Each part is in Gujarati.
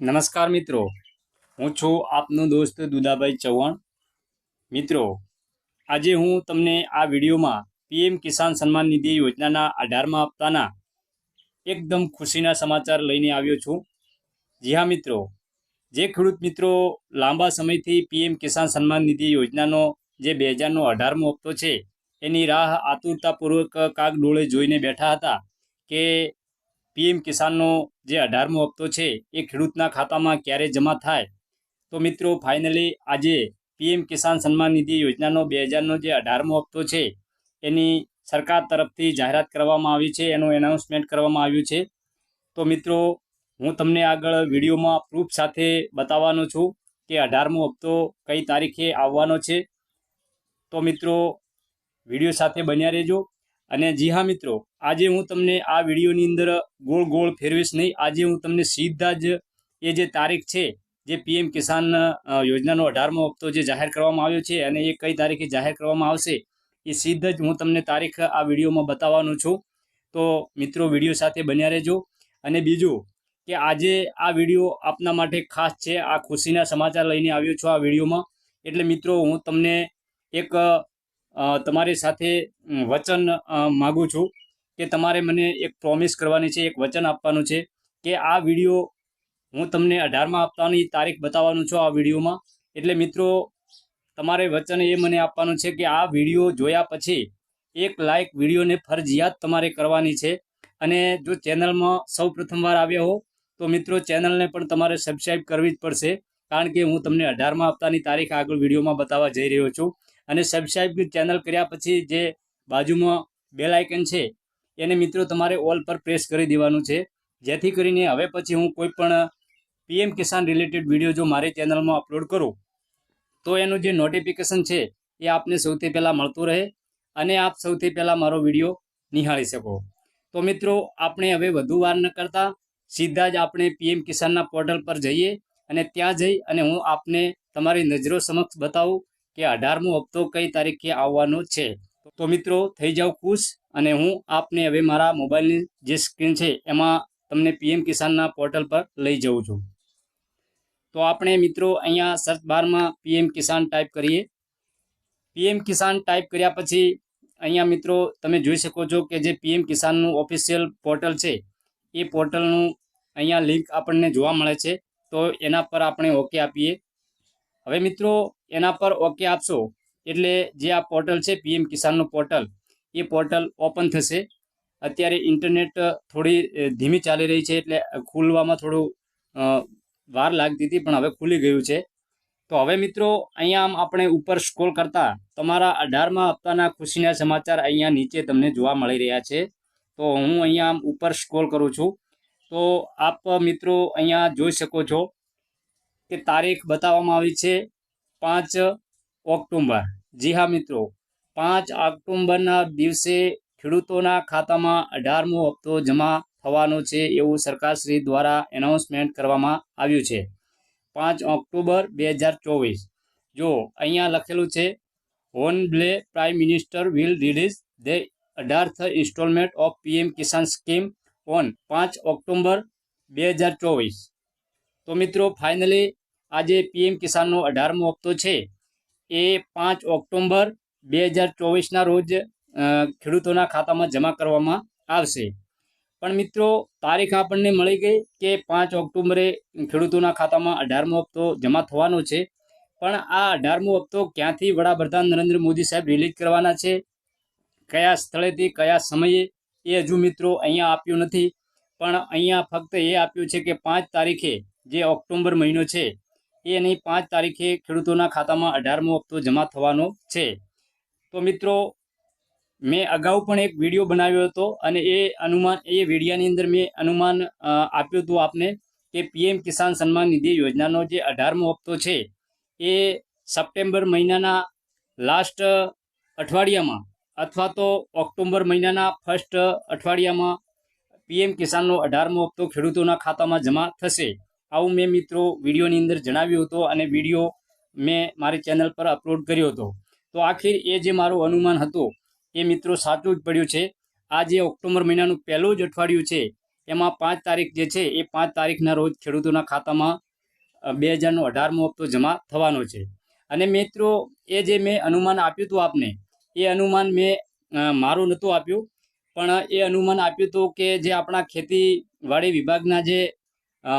નમસ્કાર મિત્રો. હું છું આપનો દોસ્ત દુદાભાઈ ચૌહાણ. મિત્રો, આજે હું તમને આ વિડીયોમાં પીએમ કિસાન સન્માન નિધિ યોજનાના અઢારમા હપ્તાના એકદમ ખુશીના સમાચાર લઈને આવ્યો છું. જી હા, મિત્રો. જે ખેડૂત મિત્રો લાંબા સમયથી પીએમ કિસાન સન્માન નિધિ યોજનાનો જે બે હજારનો અઢારમો હપ્તો છે, એની રાહ આતુરતાપૂર્વક કાગ ડોળે જોઈને બેઠા હતા કે પીએમ કિસાનનો જે અઢારમો હપ્તો છે, એ ખેડૂતના ખાતામાં ક્યારે જમા થાય? તો મિત્રો ફાઇનલી આજે પીએમ કિસાન સન્માન નિધિ યોજનાનો બે હજારનો જે અઢારમો હપ્તો છે, એની સરકાર તરફથી જાહેરાત કરવામાં આવી છે, એનું એનાઉન્સમેન્ટ કરવામાં આવ્યું છે. તો મિત્રો, હું તમને આગળ વિડીયોમાં પ્રૂફ સાથે બતાવવાનો છું કે અઢારમો હપ્તો કઈ તારીખે આવવાનો છે. તો મિત્રો, વીડિયો સાથે બન્યા રહેજો. અને જી હા મિત્રો, આજે હું તમને આ વિડીયોની અંદર ગોળ ગોળ ફેરવીશ નહીં. આજે હું તમને સીધા જ એ જે તારીખ છે, જે પીએમ કિસાન યોજનાનો અઢારમો હપ્તો જે જાહેર કરવામાં આવ્યો છે અને એ કઈ તારીખે જાહેર કરવામાં આવશે, એ સીધા જ હું તમને તારીખ આ વિડીયોમાં બતાવવાનો છું. તો મિત્રો, વીડિયો સાથે બન્યા રહેજો. અને બીજું કે આજે આ વીડિયો આપના માટે ખાસ છે, આ ખુશીના સમાચાર લઈને આવ્યો છું આ વિડીયોમાં. એટલે મિત્રો, હું તમને એક તમારી સાથે વચન માગું છું કે તમારે મને એક પ્રોમિસ કરવાની છે, એક વચન આપવાનું છે કે આ વીડિયો હું તમને અઢારમાં આપવાની તારીખ બતાવવાનું છું આ વિડીયોમાં. એટલે મિત્રો, તમારે વચન એ મને આપવાનું છે કે આ વીડિયો જોયા પછી એક લાઇક વિડીયોને ફરજિયાત તમારે કરવાની છે. અને જો ચેનલમાં સૌ પ્રથમવાર આવ્યા હો, તો મિત્રો ચેનલને પણ તમારે સબસ્ક્રાઈબ કરવી જ પડશે. કારણ કે હું તમને અઢારમાં હપ્તાની તારીખ આગળ વિડીયોમાં બતાવવા જઈ રહ્યો છું. અને સબસ્ક્રાઈબ ચેનલ કર્યા પછી જે બાજુમાં બેલ આઇકન છે, એને મિત્રો તમારે ઓલ પર પ્રેસ કરી દેવાનું છે. જેથી કરીને હવે પછી હું કોઈ પણ પીએમ કિસાન રિલેટેડ વીડિયો જો મારી ચેનલમાં અપલોડ કરું, તો એનું જે નોટિફિકેશન છે, એ આપને સૌથી પહેલાં મળતું રહે અને આપ સૌથી પહેલાં મારો વીડિયો નિહાળી શકો. તો મિત્રો, આપણે હવે વધુ વાર ન કરતા, સીધા જ આપણે પીએમ કિસાનના પોર્ટલ પર જઈએ અને ત્યાં જઈ અને હું આપને તમારી નજરો સમક્ષ બતાવું કે અઢારમો હપ્તો કઈ તારીખે આવવાનો છે? તો મિત્રો, થઈ જાઓ ખુશ અને હું આપને હવે મારા મોબાઈલની જે સ્ક્રીન છે, એમાં તમને પીએમ કિસાનના પોર્ટલ પર લઈ જઉં છું. તો આપણે મિત્રો અહીંયા સર્ચ બારમાં પીએમ કિસાન ટાઈપ કરીએ. પીએમ કિસાન ટાઈપ કર્યા પછી અહીંયા મિત્રો તમે જોઈ શકો છો કે જે પીએમ કિસાનનું ઓફિશિયલ પોર્ટલ છે, એ પોર્ટલનું અહીંયા લિંક આપણને જોવા મળે છે. તો એના પર આપણે ઓકે આપીએ. હવે મિત્રો એના પર ઓકે આપશો. એટલે જે આ પોર્ટલ છે પીએમ કિસાનનું પોર્ટલ એ પોર્ટલ ઓપન થશે. અત્યારે ઇન્ટરનેટ થોડી ધીમી ચાલી રહી છે, એટલે ખુલવામાં થોડું વાર લાગતી હતી, પણ હવે ખુલી ગયું છે. તો હવે મિત્રો, અહીંયા આમ આપણે ઉપર સ્ક્રોલ કરતા, તમારા અઢારમાં હપ્તાના ખુશીના સમાચાર અહીંયા નીચે તમને જોવા મળી રહ્યા છે. તો હું અહીંયા આમ ઉપર સ્ક્રોલ કરું છું. તો આપ મિત્રો અહીંયા જોઈ શકો છો કે તારીખ બતાવવામાં આવી છે. પાંચ ઓક્ટોબર જી હા, મિત્રો. પાંચ ઓક્ટોબરના દિવસે ખેડૂતોના ખાતામાં અઢારમો હપ્તો જમા થવાનો છે એવું સરકારશ્રી દ્વારા એનાઉન્સમેન્ટ કરવામાં આવ્યું છે. પાંચ ઓક્ટોબર બે હજાર ચોવીસ. જો અહીંયા લખેલું છે honourable prime minister will release the અઢારથ instalment of P M Kisan scheme on પાંચ ઓક્ટોબર બે હજાર ચોવીસ. તો મિત્રો, ફાઇનલી આજે પીએમ કિસાનનો અઢારમો હપ્તો છે. એ પાંચ ઓક્ટોબર બે હજાર ચોવીસના રોજ ખેડૂતોના ખાતામાં જમા કરવામાં આવશે. પણ મિત્રો, તારીખ આપણને મળી ગઈ કે પાંચ ઓક્ટોબરે ખેડૂતોના ખાતામાં અઢારમો હપ્તો જમા થવાનો છે. પણ આ અઢારમો હપ્તો ક્યાંથી વડાપ્રધાન નરેન્દ્ર મોદી સાહેબ રિલીઝ કરવાના છે? કયા સ્થળેથી, કયા સમયે? એ હજુ મિત્રો અહીંયા આપ્યું નથી. પણ અહીંયા ફક્ત એ આપ્યું છે કે પાંચ તારીખે, જે ઓક્ટોબર મહિનો છે. એ નહીં પાંચ તારીખે ખેડૂતોના ખાતામાં અઢારમો હપ્તો જમા થવાનો છે. તો મિત્રો, મેં અગાઉ પણ એક વીડિયો બનાવ્યો હતો અને એ અનુમાન, એ વિડીયાની અંદર મેં અનુમાન આપ્યું હતું આપને કે પીએમ કિસાન સન્માન નિધિ યોજનાનો જે અઢારમો હપ્તો છે, એ સપ્ટેમ્બર મહિનાના લાસ્ટ અઠવાડિયામાં અથવા તો ઓક્ટોબર મહિનાના ફર્સ્ટ અઠવાડિયામાં પીએમ કિસાનનો અઢારમો હપ્તો ખેડૂતોના ખાતામાં જમા થશે. આવું મેં મિત્રો વિડીયોની અંદર જણાવ્યું હતું અને વીડિયો મેં મારી ચેનલ પર અપલોડ કર્યો હતો. તો આખિર એ જે મારું અનુમાન હતું, એ મિત્રો સાચું જ પડ્યું છે. આ જે ઓક્ટોબર મહિનાનું પહેલું જ અઠવાડિયું છે, એમાં પાંચ તારીખ જે છે, એ પાંચ તારીખના રોજ ખેડૂતોના ખાતામાં બે હજારનો અઢારમો હપ્તો જમા થવાનો છે. અને મિત્રો, એ જે મેં અનુમાન આપ્યું હતું આપને, એ અનુમાન મેં મારું નહોતું આપ્યું. પણ એ અનુમાન આપ્યું હતું કે જે આપણા ખેતીવાડી વિભાગના જે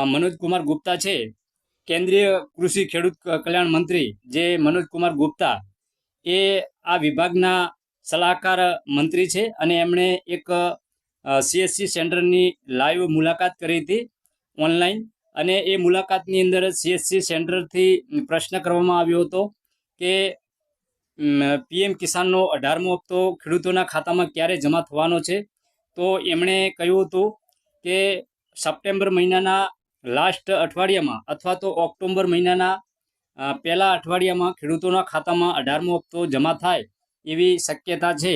મનોજ કુમાર ગુપ્તા છે. કેન્દ્રીય કૃષિ ખેડૂત કલ્યાણ મંત્રી જે મનોજ કુમાર ગુપ્તા એ આ વિભાગના સલાહકાર મંત્રી છે અને એમણે એક સીએસસી સેન્ટરની લાઈવ મુલાકાત કરી હતી ઓનલાઈન અને એ મુલાકાતની અંદર સીએસસી સેન્ટરથી પ્રશ્ન કરવામાં આવ્યો હતો કે પીએમ કિસાનનો અઢારમો હપ્તો ખેડૂતોના ખાતામાં ક્યારે જમા થવાનો છે? તો એમણે કહ્યું હતું કે સપ્ટેમ્બર મહિનાના લાસ્ટ અઠવાડિયામાં અથવા તો ઓક્ટોબર મહિનાના પહેલાં અઠવાડિયામાં ખેડૂતોના ખાતામાં અઢારમો હપ્તો જમા થાય એવી શક્યતા છે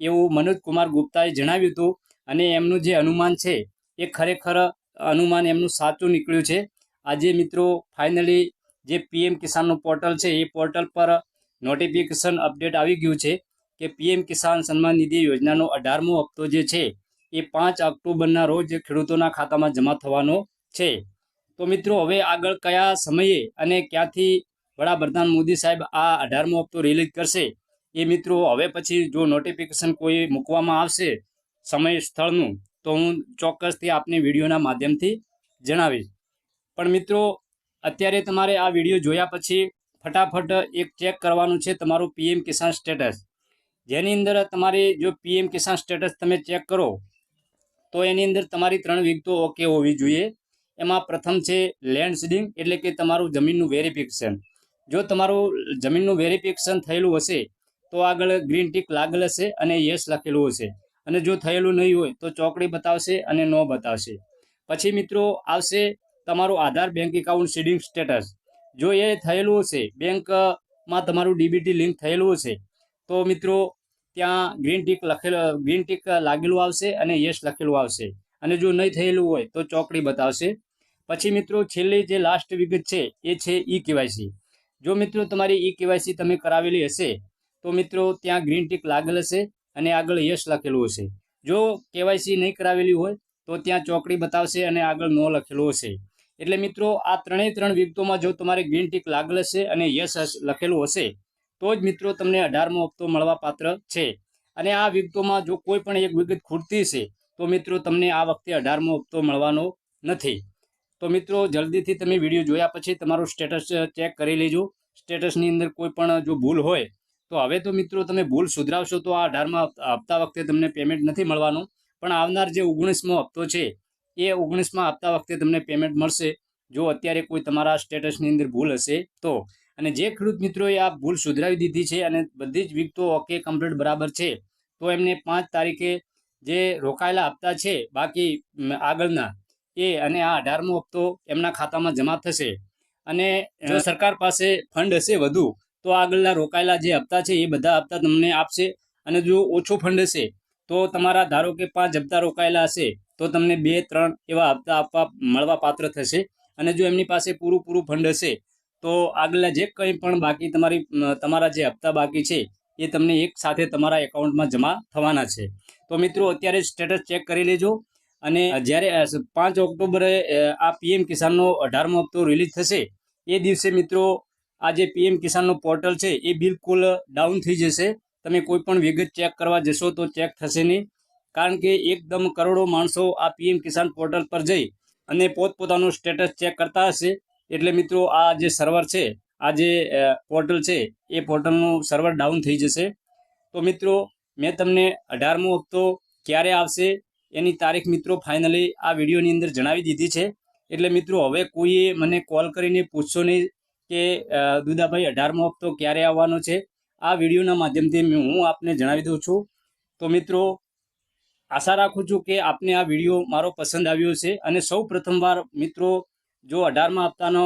એવું મનોજ કુમાર ગુપ્તાએ જણાવ્યું હતું અને એમનું જે અનુમાન છે એ ખરેખર અનુમાન એમનું સાચું નીકળ્યું છે. આજે મિત્રો ફાઇનલી જે પીએમ કિસાનનું પોર્ટલ છે એ પોર્ટલ પર નોટિફિકેશન અપડેટ આવી ગયું છે કે પીએમ કિસાન સન્માન નિધિ યોજનાનો અઢારમો હપ્તો જે છે એ પાંચ ઓક્ટોબરના રોજ ખેડૂતોના ખાતામાં જમા થવાનો છે. તો મિત્રો, હવે આગળ કયા સમયે અને ક્યાંથી વડાપ્રધાન મોદી સાહેબ આ અઢારમો હપ્તો રિલીઝ કરશે એ મિત્રો, હવે પછી જો નોટિફિકેશન કોઈ મૂકવામાં આવશે સમય સ્થળનું, તો હું ચોક્કસથી આપને વિડીયોના માધ્યમથી જણાવીશ. પણ મિત્રો, અત્યારે તમારે આ વીડિયો જોયા પછી ફટાફટ એક ચેક કરવાનું છે તમારું પીએમ કિસાન સ્ટેટસ જેની અંદર તમારી જો પીએમ કિસાન સ્ટેટસ તમે ચેક કરો, તો એની અંદર તમારી ત્રણ વિગતો ઓકે હોવી જોઈએ. એમાં પ્રથમ છે લેન્ડ સીડિંગ એટલે કે તમારું જમીનનું વેરિફિકેશન જો તમારું જમીનનું વેરિફિકેશન થયેલું હશે, તો આગળ ગ્રીન ટીક લાગેલ હશે અને યસ લખેલું હશે. અને જો થયેલું નહીં હોય, તો ચોકડી બતાવશે અને નો બતાવશે. પછી મિત્રો, આવશે તમારું Aadhaar bank account seeding status જો એ થયેલું હશે બેંકમાં તમારું ડીબીટી લિંક થયેલું હશે, તો મિત્રો, ત્યાં ગ્રીન ટીક લખેલું ગ્રીન ટીક લાગેલું આવશે અને યસ લખેલું આવશે. અને જો નહીં થયેલું હોય તો ચોકડી બતાવશે. પછી મિત્રો, છેલ્લી જે લાસ્ટ વિગત છે, એ છે ઈ કેવાયસી જો મિત્રો, તમારી ઈ કેવાયસી તમે કરાવેલી હશે, તો મિત્રો, ત્યાં ગ્રીન ટીક લાગેલ હશે અને આગળ યશ લખેલું હશે. જો કેવાયસી નહીં કરાવેલી હોય, તો ત્યાં ચોકડી બતાવશે અને આગળ નો લખેલું હશે. એટલે મિત્રો, આ ત્રણેય ત્રણ વિગતોમાં જો તમારે ગ્રીન ટીક લાગેલ હશે અને યશ લખેલું હશે, તો જ મિત્રો, તમને અઢારમો હપ્તો મળવા પાત્ર છે. અને આ વિગતોમાં જો કોઈ પણ એક વિગત ખૂટતી છે તો મિત્રો, તમને આ વખતે અઢારમો હપ્તો મળવાનો નથી. તો મિત્રો, જલ્દીથી તમે વીડિયો જોયા પછી તમારું સ્ટેટસ ચેક કરી લેજો. સ્ટેટસની અંદર કોઈ પણ જો ભૂલ હોય, તો હવે તો મિત્રો તમે ભૂલ સુધરાવશો તો આ અઢારમાં હપ્તા વખતે તમને પેમેન્ટ નથી મળવાનું. પણ આવનાર જે ઓગણીસમો હપ્તો છે, એ ઓગણીસમાં હપ્તા વખતે તમને પેમેન્ટ મળશે. જો અત્યારે કોઈ તમારા સ્ટેટસની અંદર ભૂલ હશે તો. અને જે ખેડૂત મિત્રોએ આ ભૂલ સુધરાવી દીધી છે અને બધી જ વિગતો ઓકે કમ્પ્લીટ બરાબર છે, તો એમને પાંચ તારીખે જે રોકાયેલા હપ્તા છે બાકી આગળના એ અને આ અઢારમો હપ્તો એમના ખાતામાં જમા થશે. અને જો સરકાર પાસે ફંડ હશે વધુ તો આગળના રોકાયેલા જે હપ્તા છે એ બધા હપ્તા તમને આપશે. અને જો ઓછો ફંડ હશે તો તમારા ધારો કે પાંચ હપ્તા રોકાયેલા હશે તો તમને બે ત્રણ એવા હપ્તા આપવા મળવા પાત્ર થશે. અને જો એમની પાસે પૂરું પૂરું ફંડ હશે તો આગલા જે કંઈ પણ બાકી તમારી તમારા જે હપ્તા બાકી છે એ તમને એક સાથે તમારા એકાઉન્ટમાં જમા થવાના છે. તો મિત્રો, અત્યારે સ્ટેટસ ચેક કરી લેજો. અને જ્યારે પાંચ ઓક્ટોબરે આ પીએમ કિસાનનો અઢારમો હપ્તો રિલીઝ થશે, એ દિવસે મિત્રો, આ જે પીએમ કિસાનનો પોર્ટલ છે, એ બિલકુલ ડાઉન થઈ જશે. તમે કોઈ પણ વિગત ચેક કરવા જશો તો ચેક થશે નહીં. કારણ કે એકદમ કરોડો માણસો આ પીએમ કિસાન પોર્ટલ પર જઈ અને પોતપોતાનું સ્ટેટસ ચેક કરતા હશે. એટલે મિત્રો, આ જે સર્વર છે, આ જે પોર્ટલ છે, એ પોર્ટલનું સર્વર ડાઉન થઈ જશે. તો મિત્રો મેં તમને અઢારમો હપ્તો ક્યારે આવશે એની તારીખ મિત્રો ફાઇનલી આ વિડીયોની અંદર જણાવી દીધી છે. એટલે મિત્રો હવે કોઈએ મને કોલ કરીને પૂછશો નહીં કે દુદાભાઈ અઢારમો હપ્તો ક્યારે આવવાનો છે? આ વિડીયોના માધ્યમથી હું આપને જણાવી દઉં છું. તો મિત્રો, આશા રાખું છું કે આપને આ વીડિયો મારો પસંદ આવ્યો છે અને સૌ પ્રથમવાર મિત્રો, જો અઢારમા હપ્તાનો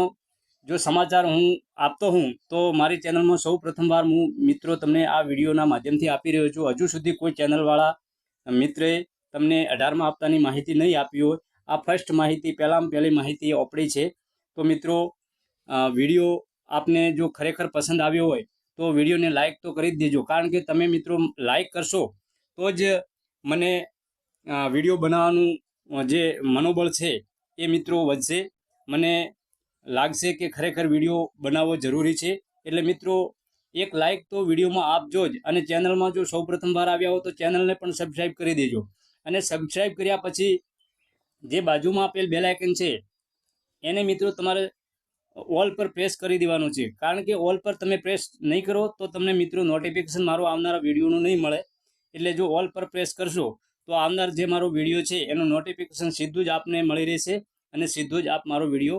જો સમાચાર હું આપતો હું, તો મારી ચેનલમાં સૌ પ્રથમવાર હું મિત્રો તમને આ વિડીયોના માધ્યમથી આપી રહ્યો છું. હજુ સુધી કોઈ ચેનલવાળા મિત્રે તમને અઢારમા હપ્તાની માહિતી નહીં આપી હોય. આ ફર્સ્ટ માહિતી, પહેલામાં પહેલી માહિતી ઓપડી છે. તો મિત્રો વીડિયો આપને જો ખરેખર પસંદ આવ્યો હોય, તો વિડીયોને લાઇક તો કરી જ દેજો. કારણ કે તમે મિત્રો લાઇક કરશો, તો જ મને વીડિયો બનાવવાનું જે મનોબળ છે એ મિત્રો વધશે. મને લાગશે કે ખરેખર વીડિયો બનાવવો જરૂરી છે. એટલે મિત્રો, એક લાઇક તો વિડીયોમાં આપજો જ અને ચેનલમાં જો સૌ વાર આવ્યા હો તો ચેનલને પણ સબસ્ક્રાઈબ કરી દેજો. અને સબસ્ક્રાઈબ કર્યા પછી જે બાજુમાં આપેલ બેલાયકન છે, એને મિત્રો તમારે ઓલ પર પ્રેસ કરી દેવાનું છે. કારણ કે ઓલ પર તમે પ્રેસ નહીં કરો તો તમને મિત્રો નોટિફિકેશન મારો આવનારા વિડીયોનું નહીં મળે. એટલે જો ઓલ પર પ્રેસ કરશો તો આવનાર જે મારો વીડિયો છે એનું નોટિફિકેશન સીધું જ આપને મળી રહેશે અને સીધું જ આપ મારો વીડિયો